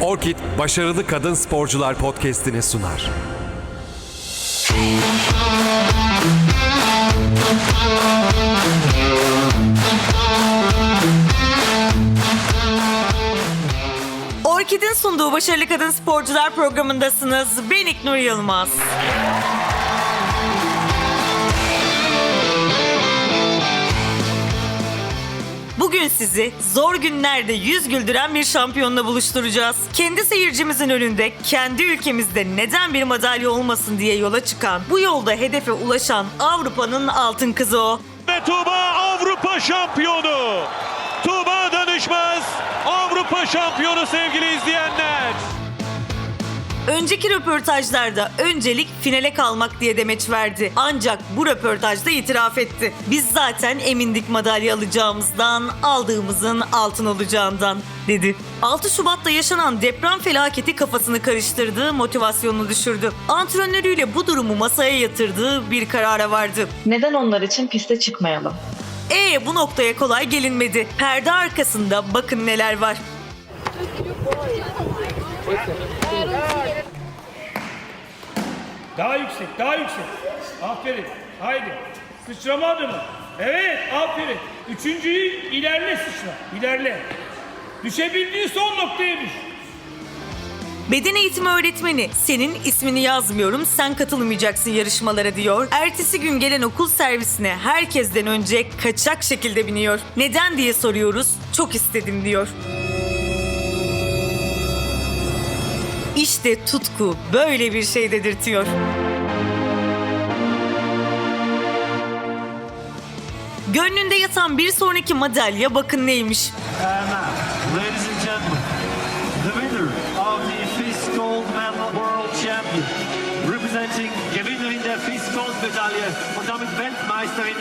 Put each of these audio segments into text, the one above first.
Orkid Başarılı Kadın Sporcular podcast'ini sunar. Orkid'in sunduğu Başarılı Kadın Sporcular programındasınız. Ben İknur Yılmaz. Bugün sizi zor günlerde yüz güldüren bir şampiyonla buluşturacağız. Kendi seyircimizin önünde kendi ülkemizde neden bir madalya olmasın diye yola çıkan, bu yolda hedefe ulaşan Avrupa'nın altın kızı o. Ve Tuğba Avrupa şampiyonu. Tuğba Danışmaz Avrupa şampiyonu sevgili izleyenler. Önceki röportajlarda öncelik finale kalmak diye demeç verdi. Ancak bu röportajda itiraf etti. Biz zaten emindik madalya alacağımızdan, aldığımızın altın olacağından dedi. 6 Şubat'ta yaşanan deprem felaketi kafasını karıştırdı, motivasyonunu düşürdü. Antrenörüyle bu durumu masaya yatırdığı bir karara vardı. Neden onlar için piste çıkmayalım? E bu noktaya kolay gelinmedi. Perde arkasında bakın neler var. Daha yüksek, daha yüksek. Aferin. Haydi. Sıçrama adımı. Evet, aferin. Üçüncüyü ilerle sıçra. İlerle. Düşebildiğin son noktaya düş. Beden eğitimi öğretmeni senin ismini yazmıyorum sen katılmayacaksın yarışmalara diyor. Ertesi gün gelen okul servisine herkesten önce kaçak şekilde biniyor. Neden diye soruyoruz. Çok istedim diyor. İşte tutku böyle bir şey dedirtiyor. Gönlünde yatan bir sonraki madalya bakın neymiş. Ladies and gentlemen, der FIS und damit Weltmeisterin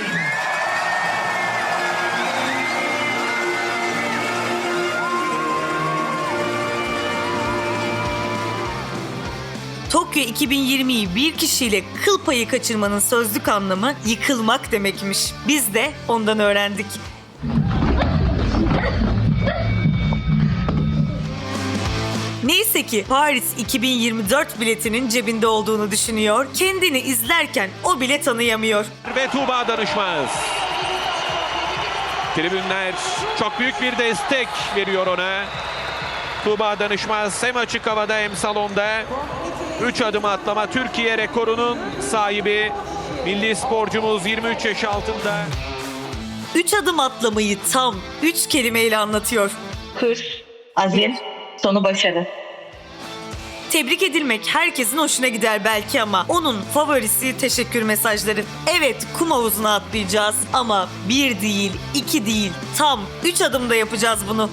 Tokyo 2020'yi bir kişiyle kıl payı kaçırmanın sözlük anlamı yıkılmak demekmiş. Biz de ondan öğrendik. Neyse ki Paris 2024 biletinin cebinde olduğunu düşünüyor. Kendini izlerken o bile tanıyamıyor. Ve Tuğba Danışmaz. Tribünler çok büyük bir destek veriyor ona. Tuğba Danışmaz hem açık havada hem salonda. 3 adım atlama Türkiye rekorunun sahibi. Milli sporcumuz 23 yaş altında. 3 adım atlamayı tam 3 kelimeyle anlatıyor. Hır, azim, sonu başarı. Tebrik edilmek herkesin hoşuna gider belki ama onun favorisi teşekkür mesajları. Evet kum havuzuna atlayacağız ama bir değil, iki değil, tam üç adımda yapacağız bunu.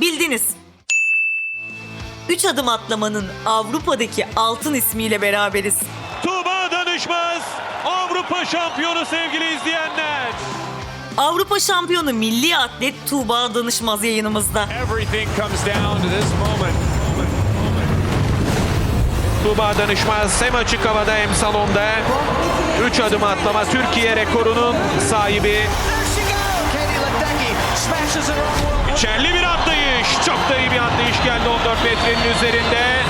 Bildiniz. Üç adım atlamanın Avrupa'daki altın ismiyle beraberiz. Tuğba Danışmaz Avrupa şampiyonu sevgili izleyenler. Avrupa şampiyonu milli atlet Tuğba Danışmaz yayınımızda. Everything comes down to this moment. Tuğba Danışmaz hem açık havada hem salonda 3 adım atlama Türkiye rekorunun sahibi. İçerli bir atlayış. Çok da iyi bir atlayış geldi 14 metrenin üzerinde.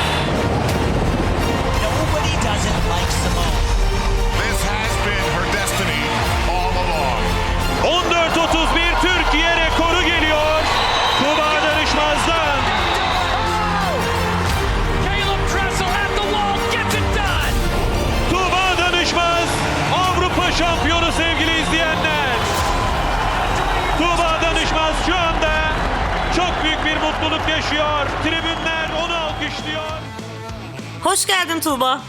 Yaşıyor. Tribünler onu alkışlıyor. Hoş geldin Tuğba.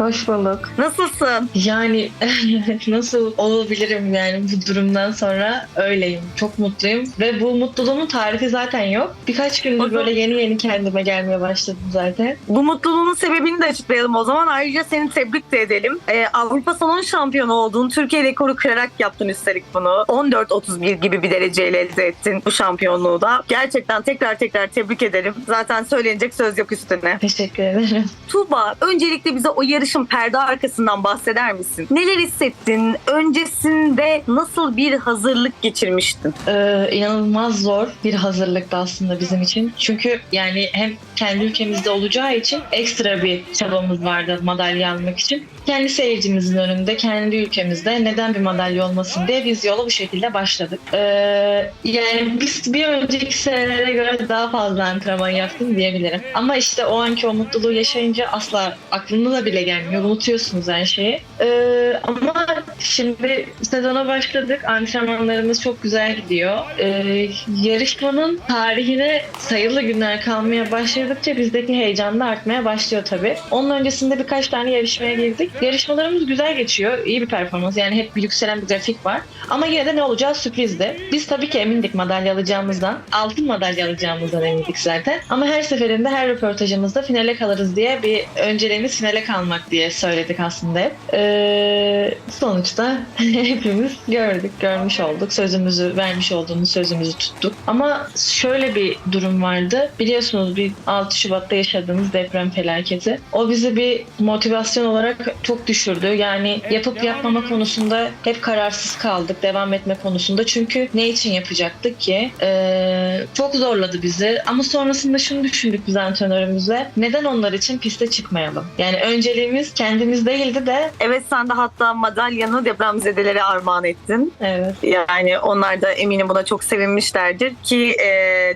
Hoş bulduk. Nasılsın? Yani nasıl olabilirim yani bu durumdan sonra öyleyim. Çok mutluyum ve bu mutluluğumun tarifi zaten yok. Birkaç gündür böyle yeni yeni kendime gelmeye başladım zaten. Bu mutluluğun sebebini de açıklayalım o zaman. Ayrıca seni tebrik de edelim. Ee, Avrupa salon şampiyonu oldun. Türkiye rekoru kırarak yaptın üstelik bunu. 14.31 gibi bir dereceyle elde ettin bu şampiyonluğu da. Gerçekten tekrar tekrar tebrik ederim. Zaten söylenecek söz yok üstüne. Teşekkür ederim. Tuğba öncelikle bize o yarış maçın perde arkasından bahseder misin? Neler hissettin? Öncesinde nasıl bir hazırlık geçirmiştin? Ee, inanılmaz zor bir hazırlıktı aslında bizim için. Çünkü yani hem kendi ülkemizde olacağı için ekstra bir çabamız vardı madalya almak için. Kendi seyircimizin önünde, kendi ülkemizde neden bir madalya olmasın diye biz yola bu şekilde başladık. Ee, yani biz bir önceki senelere göre daha fazla antrenman yaptım diyebilirim. Ama işte o anki o mutluluğu yaşayınca asla aklına da bile gelmiyor. Unutuyorsunuz her şeyi. Ee, ama şimdi sezona başladık. Antrenmanlarımız çok güzel gidiyor. Ee, yarışmanın tarihine sayılı günler kalmaya başladıkça bizdeki heyecan da artmaya başlıyor tabii. Onun öncesinde birkaç tane yarışmaya girdik. Yarışmalarımız güzel geçiyor. İyi bir performans. Yani hep bir yükselen bir grafik var. Ama yine de ne olacağı sürprizdi. Biz tabii ki emindik madalya alacağımızdan. Altın madalya alacağımızdan emindik zaten. Ama her seferinde her röportajımızda finale kalırız diye bir önceliğimiz finale kalmak diye söyledik aslında hep. Ee, sonuçta hepimiz gördük, görmüş olduk. Sözümüzü, vermiş olduğumuz sözümüzü tuttuk. Ama şöyle bir durum vardı. Biliyorsunuz bir 6 Şubat'ta yaşadığımız deprem felaketi. O bizi bir motivasyon olarak çok düşürdü. Yani yapıp yapmama konusunda hep kararsız kaldık. Devam etme konusunda. Çünkü ne için yapacaktık ki? Ee, çok zorladı bizi. Ama sonrasında şunu düşündük biz antrenörümüzle. Neden onlar için piste çıkmayalım? Yani önceliğimiz kendimiz değildi de Evet sen de hatta madalyanı depremzedelere armağan ettin. evet. Yani onlar da eminim buna çok sevinmişlerdir ki e,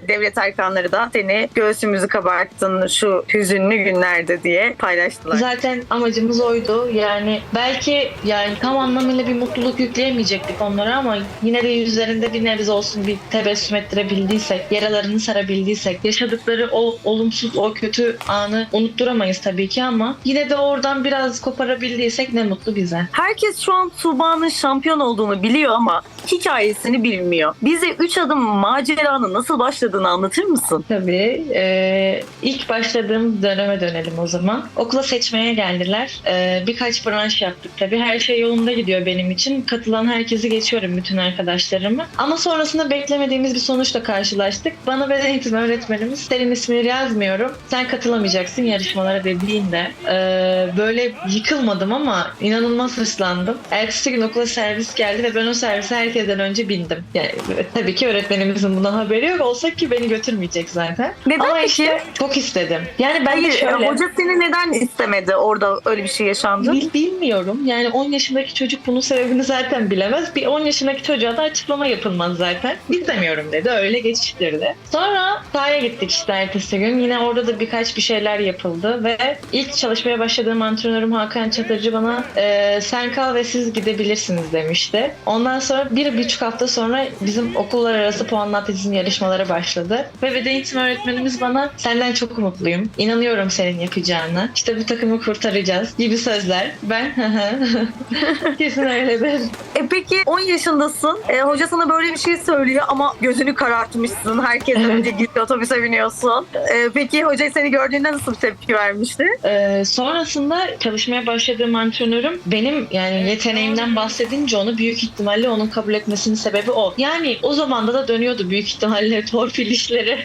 devlet erkanları da seni göğsümüzü kabarttın şu hüzünlü günlerde diye paylaştılar. Zaten amacımız oydu. Yani belki yani tam anlamıyla bir mutluluk yükleyemeyecektik onlara ama yine de yüzlerinde bir nebze olsun bir tebessüm ettirebildiysek, yaralarını sarabildiysek, yaşadıkları o olumsuz, o kötü anı unutturamayız tabii ki ama yine de oradan biraz koparabildiysek ne mutlu bize. Herkes şu an Tuğba'nın şampiyon olduğunu biliyor ama hikayesini bilmiyor. Bize 3 adım maceranın nasıl başladığını anlatır mısın? Tabii. Ee, ilk başladığım döneme dönelim o zaman. Okula seçmeye geldiler. Ee, birkaç branş yaptık tabii. Her şey yolunda gidiyor benim için. Katılan herkesi geçiyorum bütün arkadaşlarımı. Ama sonrasında beklemediğimiz bir sonuçla karşılaştık. Bana beden eğitimi öğretmenimiz senin ismini yazmıyorum. Sen katılamayacaksın yarışmalara dediğinde ee, böyle yıkılmadım ama inanılmaz hırslandım. Ertesi gün okula servis geldi ve ben o servise herkesten önce bindim. Yani tabii ki öğretmenimizin bundan haberi yok. Olsa ki beni götürmeyecek zaten. Neden Ama peki? işte çok istedim. Yani ben de Hayır, şöyle... hoca seni neden istemedi orada öyle bir şey yaşandı? Bil- bilmiyorum. Yani 10 yaşındaki çocuk bunun sebebini zaten bilemez. Bir 10 yaşındaki çocuğa da açıklama yapılmaz zaten. İstemiyorum dedi. Öyle geçiştirdi. Sonra sahaya gittik işte ertesi gün. Yine orada da birkaç bir şeyler yapıldı ve ilk çalışmaya başladığım antrenörüm Hakan Çatırcı bana e, sen kal ve siz gidebilirsiniz demişti. Ondan sonra bir buçuk hafta sonra bizim okullar arası puanlı atletizm yarışmaları başladı. Ve beden eğitimi öğretmenimiz bana senden çok umutluyum. İnanıyorum senin yapacağına. İşte bu takımı kurtaracağız gibi sözler. Ben kesin öyledir. E peki 10 yaşındasın. E, hoca sana böyle bir şey söylüyor ama gözünü karartmışsın. Herkesten önce git otobüse biniyorsun. E, peki hoca seni gördüğünde nasıl bir tepki vermişti? Ee, sonrasında çalışmaya başladığım antrenörüm benim yani yeteneğimden bahsedince onu büyük ihtimalle onun kabul etmesinin sebebi o. Yani o zamanda da dönüyordu büyük ihtimalle torpil işleri.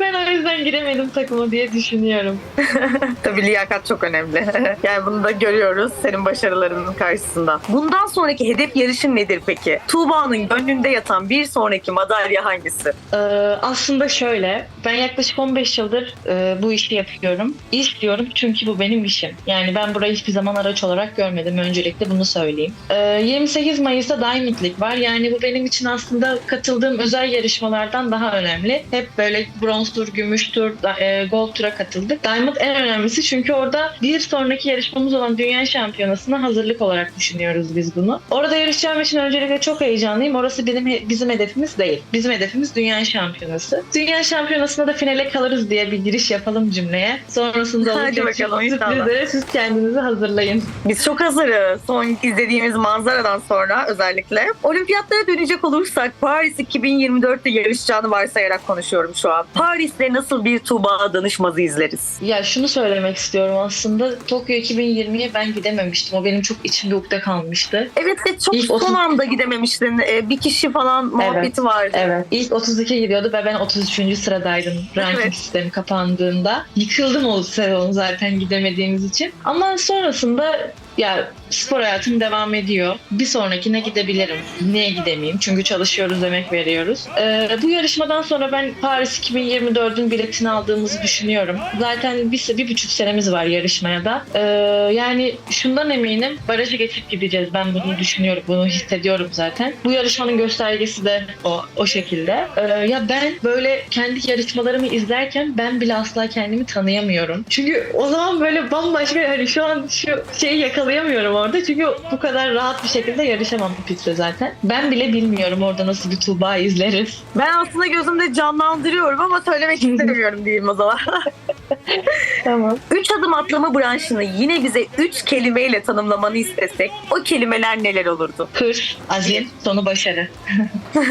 ben o yüzden giremedim takıma diye düşünüyorum. Tabii liyakat çok önemli. yani bunu da görüyoruz senin başarılarının karşısında. Bundan sonraki hedef yarışın nedir peki? Tuğba'nın gönlünde yatan bir sonraki madalya hangisi? Ee, aslında şöyle, ben yaklaşık 15 yıldır e, bu işi yapıyorum. İstiyorum çünkü bu benim işim. Yani ben burayı hiçbir zaman araç olarak görmedim. Öncelikle bunu söyleyeyim. Ee, 28 Mayıs'ta Diamond League var. Yani bu benim için aslında katıldığım özel yarışmalardan daha önemli. Hep böyle bronz tur, gümüş tur, e, gold tura katıldık. Diamond en önemlisi çünkü orada bir sonraki yarışmamız olan Dünya Şampiyonası'na hazırlık olarak düşünüyoruz biz bunu. Orada yarışacağım için öncelikle çok heyecanlıyım. Orası benim bizim hedefimiz değil. Bizim hedefimiz Dünya Şampiyonası. Dünya Şampiyonası'nda da finale kalırız diye bir giriş yapalım cümleye. Sonrasında Hadi olacak bakalım, sürprizlere siz kendinizi hazırlayın. Biz çok hazırız. Son izlediğimiz manzaradan sonra özellikle. Olimpiyatlara dönecek olursak Paris 2024'te yarışacağını varsayarak konuşuyorum şu an. Paris'te nasıl bir Tuğba danışmazı izleriz? Ya şunu söylemek istiyorum aslında. Tokyo 2020'ye ben gidememiştim. O benim çok içimde ukde kalmıştı. Evet ve çok İlk son otuz- anda gidememiştin. Ee, bir kişi falan muhabbeti vardı. Evet. İlk 32 gidiyordu ve ben 33. sıradaydım ranking Evet. sistemi kapandığında. Yıkıldım o sezon zaten gidemediğimiz için. Ama sonrasında ya spor hayatım devam ediyor. Bir sonrakine gidebilirim. Niye gidemeyeyim? Çünkü çalışıyoruz, emek veriyoruz. Ee, bu yarışmadan sonra ben Paris 2024'ün biletini aldığımızı düşünüyorum. Zaten bir, bir buçuk senemiz var yarışmaya da. Ee, yani şundan eminim. Barajı geçip gideceğiz. Ben bunu düşünüyorum, bunu hissediyorum zaten. Bu yarışmanın göstergesi de o, o şekilde. Ee, ya ben böyle kendi yarışmalarımı izlerken ben bile asla kendimi tanıyamıyorum. Çünkü o zaman böyle bambaşka hani şu an şu şeyi yakalayamıyorum orada. Çünkü bu kadar rahat bir şekilde yarışamam bu pistte zaten. Ben bile bilmiyorum orada nasıl bir Tuğba izleriz. Ben aslında gözümde canlandırıyorum ama söylemek istemiyorum diyeyim o zaman. Tamam. Üç adım atlama branşını yine bize üç kelimeyle tanımlamanı istesek o kelimeler neler olurdu? Hır, azim, sonu başarı.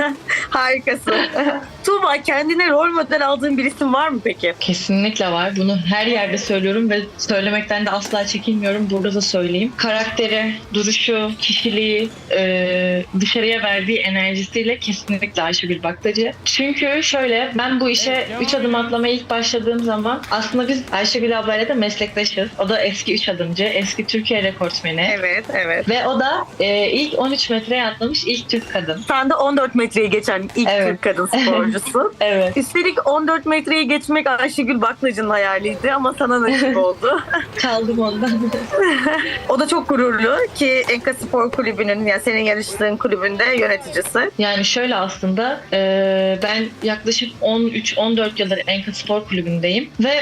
Harikasın. Tuğba kendine rol model aldığın bir isim var mı peki? Kesinlikle var. Bunu her yerde söylüyorum ve söylemekten de asla çekinmiyorum. Burada da söyleyeyim. Karakteri, duruşu, kişiliği, e, dışarıya verdiği enerjisiyle kesinlikle Ayşegül Baktacı. Çünkü şöyle ben bu işe 3 adım atlamaya ilk başladığım zaman aslında biz Ayşegül ablayla da meslektaşız. O da eski 3 adımcı, eski Türkiye rekortmeni. Evet, evet. Ve o da e, ilk 13 metreye atlamış ilk Türk kadın. Sen de 14 metreyi geçen ilk Evet. Türk kadın sporcusu. Evet. Üstelik 14 metreyi geçmek Ayşegül Baklacı'nın hayaliydi ama sana nasip oldu. Çaldım ondan. o da çok gururlu ki Enka Spor Kulübü'nün yani senin yarıştığın kulübünde yöneticisi. Yani şöyle aslında e, ben yaklaşık 13-14 yıldır Enka Spor Kulübü'ndeyim ve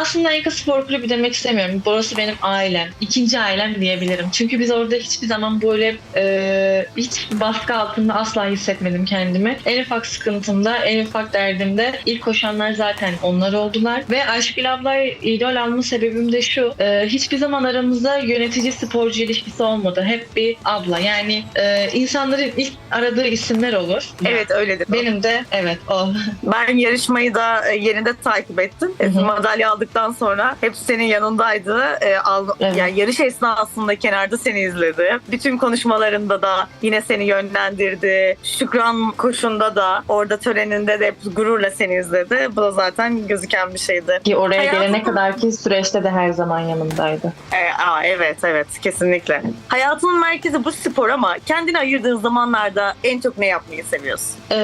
aslında Enka Spor Kulübü demek istemiyorum. Burası benim ailem. ikinci ailem diyebilirim. Çünkü biz orada hiçbir zaman böyle e, hiç baskı altında asla hissetmedim kendimi. En ufak sıkıntımda, en ufak derdimde ilk koşanlar zaten onlar oldular. Ve Ayşegül abla idol alma sebebim de şu. e, hiçbir zaman aramızda yönetici sporcu ilişkisi olmadı. Hep bir abla. Yani e, insanların ilk aradığı isimler olur. Evet öyledir. Benim de evet o. Ben yarışmayı da e, yerinde takip ettim. E, Hı hı. Madalya aldıktan sonra hep senin yanındaydı. E, al, Evet. Yani yarış esnasında kenarda seni izledi. Bütün konuşmalarında da yine seni yönlendirdi. Şükran koşunda da orada töreninde de hep gururla seni izledi. Bu da zaten gözüken bir şeydi. Ki oraya Hayatım- gelene kadar ki süreçte de her zaman yanımdaydı. E, aa, evet evet kesinlikle. Hayatının merkezi bu spor ama kendini ayırdığın zamanlarda en çok ne yapmayı seviyorsun? Ee,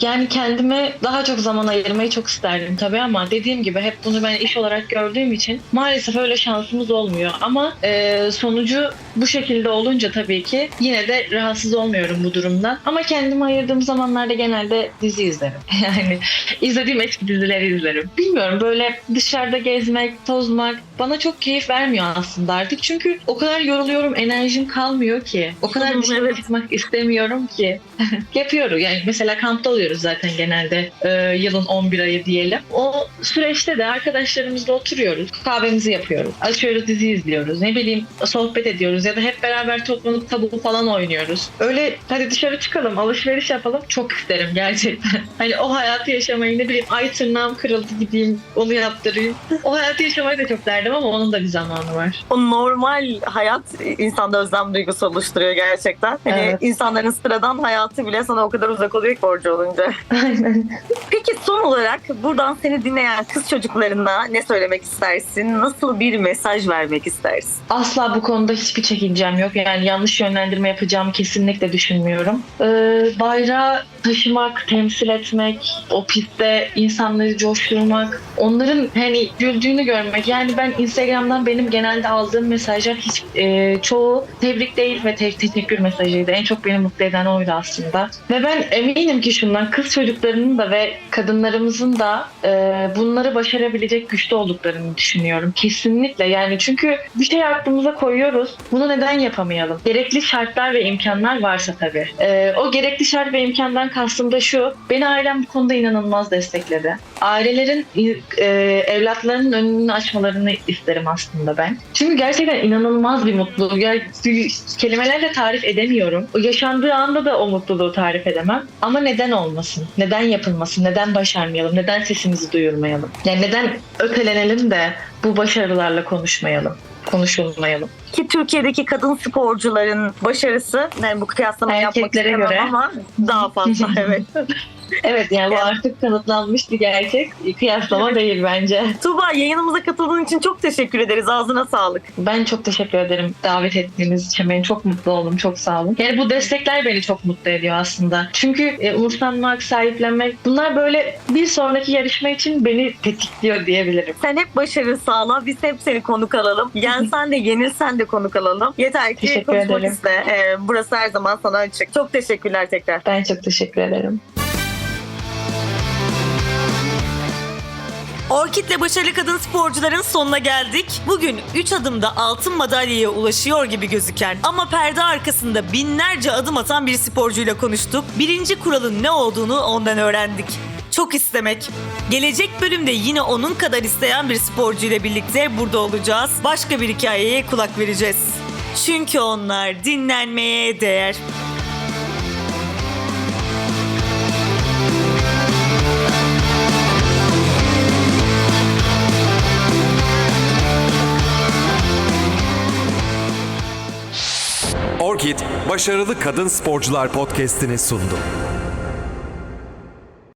yani kendime daha çok zaman ayırmayı çok isterdim tabii ama dediğim gibi hep bunu ben iş olarak gördüğüm için maalesef öyle şansımız olmuyor. Ama e, sonucu bu şekilde olunca tabii ki yine de rahatsız olmuyorum bu durumdan. Ama kendime ayırdığım zamanlarda genelde dizi izlerim. Yani izlediğim eski dizileri izlerim. Bilmiyorum böyle dışarıda gezmek, tozmak bana çok keyif vermiyor aslında artık. Çünkü o kadar yoruluyorum, enerjim kalmıyor ki. O kadar dışarı Evet. çıkmak istemiyorum ki. Yapıyoruz. Yani mesela kampta oluyoruz zaten genelde e, yılın 11 ayı diyelim. O süreçte de arkadaşlarımızla oturuyoruz. Kahvemizi yapıyoruz. Açıyoruz dizi izliyoruz. Ne bileyim sohbet ediyoruz ya da hep beraber toplanıp tabu falan oynuyoruz. Öyle hadi dışarı çıkalım alışveriş yapalım çok isterim gerçekten. Hani o hayatı yaşamayı ne bileyim ay tırnağım kırıldı gideyim onu yaptırayım. O hayatı yaşamayı da çok derdim ama onun da bir zamanı var. O normal hayat insanda özlem duygusu oluşturuyor gerçekten. Hani Evet. insanların sıradan hayatı bile sana o kadar uzak oluyor ki borcu olunca. Aynen. Peki son olarak buradan seni dinleyen kız çocuklarına ne söylemek istersin? Nasıl bir mesaj vermek istersin? Asla bu konuda hiçbir çekincem yok. Yani yanlış yönlendirme yapacağımı kesinlikle düşünmüyorum. Ee, bayrağı taşımak, temsil etmek, o pistte insanları coşturmak, onların hani güldüğünü görmek. Yani ben Instagram'dan benim genelde aldığım mesajlar hiç e, çoğu tebrik değil ve te- teşekkür mesajıydı. En çok beni mutlu eden oydu aslında. Ve ben eminim ki şundan kız çocuklarının da ve kadınlarımızın da e, bunları başarabilecek güçte olduklarını düşünüyorum. Kesinlikle yani çünkü bir şey aklımıza koyuyoruz. Bunu neden yapamayalım? Gerekli şartlar ve imkanlar varsa tabii. Ee, o gerekli şart ve imkandan kastım da şu. Beni ailem bu konuda inanılmaz destekledi. Ailelerin e, evlatlarının önünü açmalarını isterim aslında ben. Çünkü gerçekten inanılmaz bir mutluluk. Yani kelimelerle tarif edemiyorum. O yaşandığı anda da o mutluluğu tarif edemem. Ama neden olmasın? Neden yapılmasın? Neden başarmayalım? Neden sesimizi duyurmayalım? Yani neden ötelenelim de bu başarılarla konuşmayalım? Konuşulmayalım. Ki Türkiye'deki kadın sporcuların başarısı, yani bu kıyaslamayı yapmak istemem göre. ama daha fazla evet. Evet yani bu artık kanıtlanmış bir gerçek. Kıyaslama değil bence. Tuğba yayınımıza katıldığın için çok teşekkür ederiz. Ağzına sağlık. Ben çok teşekkür ederim davet ettiğiniz için. Ben çok mutlu oldum. Çok sağ olun. Yani bu destekler beni çok mutlu ediyor aslında. Çünkü e, umursanmak, sahiplenmek bunlar böyle bir sonraki yarışma için beni tetikliyor diyebilirim. Sen hep başarı sağla. Biz hep seni konuk alalım. Yensen de yenilsen de konuk alalım. Yeter ki Teşekkür konuşmak ederim. iste. Ee, burası her zaman sana açık. Çok teşekkürler tekrar. Ben çok teşekkür ederim. Orkid'le başarılı kadın sporcuların sonuna geldik. Bugün 3 adımda altın madalyaya ulaşıyor gibi gözüken ama perde arkasında binlerce adım atan bir sporcuyla konuştuk. Birinci kuralın ne olduğunu ondan öğrendik. Çok istemek. Gelecek bölümde yine onun kadar isteyen bir sporcuyla birlikte burada olacağız. Başka bir hikayeye kulak vereceğiz. Çünkü onlar dinlenmeye değer. Orkid, başarılı kadın sporcular podcast'ini sundu.